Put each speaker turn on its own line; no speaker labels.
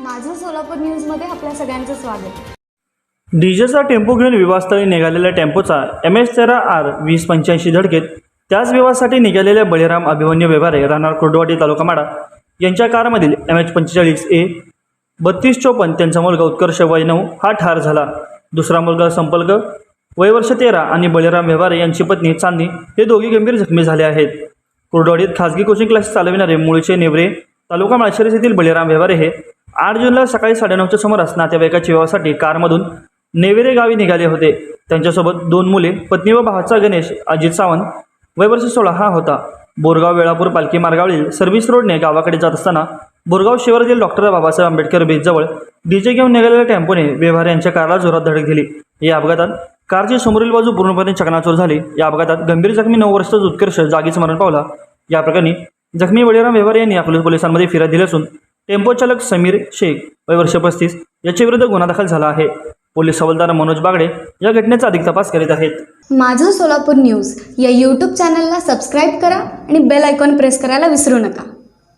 माझं सोलापूर न्यूजमध्ये आपल्या सगळ्यांचं स्वागत.
डीजेचा टेम्पो घेऊन विवाहस्थळी निघालेल्या टेम्पोचा एम एच तेरा आर वीस पंच्याऐंशी धडकेत त्याच विवाहासाठी निघालेल्या बळीराम अभिमन्यू व्यवहारे राहणार कुर्डवाडी तालुका माडा यांच्या कारमधील एम एच पंचेचाळीस ए बत्तीस चोपन्न त्यांचा मुलगा उत्कर्ष वय नऊ हा ठार झाला. दुसरा मुलगा संपर्क वयवर्ष तेरा आणि बळीराम व्यवहारे यांची पत्नी चांदणी हे दोघी गंभीर जखमी झाले आहेत. कुर्डवाडीत खासगी कोचिंग क्लास चालविणारे मूळचे नेवरे तालुका माळशिरस येथील बळीराम व्यवहारे हे आठ जूनला सकाळी साडेनऊच्या सुमारास नातेवाईकाच्या विवाहासाठी कारमधून नेवेरे गावी निघाले होते. त्यांच्यासोबत दोन मुले पत्नी व भावाचा गणेश अजित सावंत. वय वर्ष सोळा हा होता. बोरगाव वेळापूर पालखी मार्गावरील सर्व्हिस रोडने गावाकडे जात असताना बोरगाव शिवारातील डॉक्टर बाबासाहेब आंबेडकर बीचजवळ डीजे घेऊन निघालेल्या टेम्पोने व्यवहार यांच्या कारला जोरात धडक दिली. या अपघातात कारची समोरील बाजू पूर्णपणे चकनाचूर झाली. या अपघातात गंभीर जखमी नऊ वर्षाचा उत्कर्ष जागीच मरण पावला. या प्रकरणी जखमी बळीराम व्यवहार यांनी अकलूज पोलिसांमध्ये फिर्याद दिली असून टेम्पो चालक समीर शेख वय वर्ष पस्तीस याच्या विरुद्ध गुन्हा दाखल झाला आहे. पोलीस हवालदार मनोज बागडे या घटनेचा अधिक तपास करीत आहेत.
माझं सोलापूर न्यूज या यूट्यूब चॅनलला सबस्क्राईब करा आणि बेल आयकॉन प्रेस करायला विसरू नका.